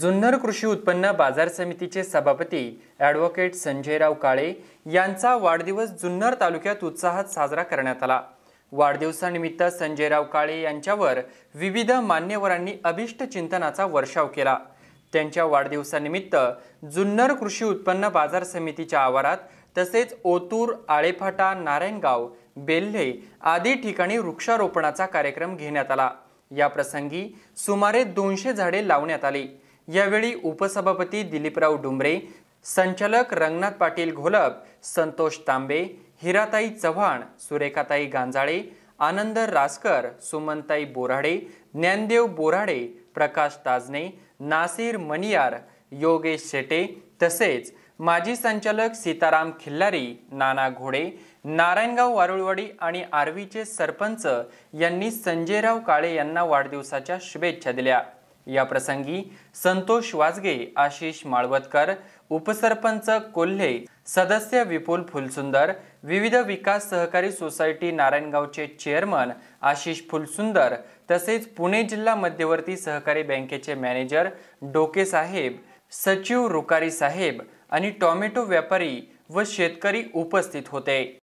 जुन्नर कृषी उत्पन्न बाजार समितीचे सभापती ॲडव्होकेट संजयराव काळे यांचा वाढदिवस जुन्नर तालुक्यात उत्साहात साजरा करण्यात आला. वाढदिवसानिमित्त संजयराव काळे यांच्यावर विविध मान्यवरांनी अभिष्ट चिंतनाचा वर्षाव केला. त्यांच्या वाढदिवसानिमित्त जुन्नर कृषी उत्पन्न बाजार समितीच्या आवारात तसेच ओतूर आळेफाटा नारायणगाव बेल्हे आदी ठिकाणी वृक्षारोपणाचा कार्यक्रम घेण्यात आला. या प्रसंगी सुमारे दोनशे झाडे लावण्यात आली. यावेळी उपसभापती दिलीपराव डुंबरे संचालक रंगनाथ पाटील घोलप संतोष तांबे हिराताई चव्हाण सुरेखाताई गांजाळे आनंद रासकर सुमनताई बोराडे ज्ञानदेव बोराडे प्रकाश ताजने नासिर मनियार योगेश शेटे तसेच माजी संचालक सीताराम खिल्लारी नाना घोडे नारायणगाव वारुळवाडी आणि आर्वीचे सरपंच यांनी संजयराव काळे यांना वाढदिवसाच्या शुभेच्छा दिल्या. या प्रसंगी संतोष वाजगे आशिष माळवतकर उपसरपंच कोल्हे सदस्य विपुल फुलसुंदर विविध विकास सहकारी सोसायटी नारायणगावचे चेअरमन आशिष फुलसुंदर तसेच पुणे जिल्हा मध्यवर्ती सहकारी बँकेचे मॅनेजर डोके साहेब सचिव रुकारी साहेब आणि टॉमॅटो व्यापारी व शेतकरी उपस्थित होते.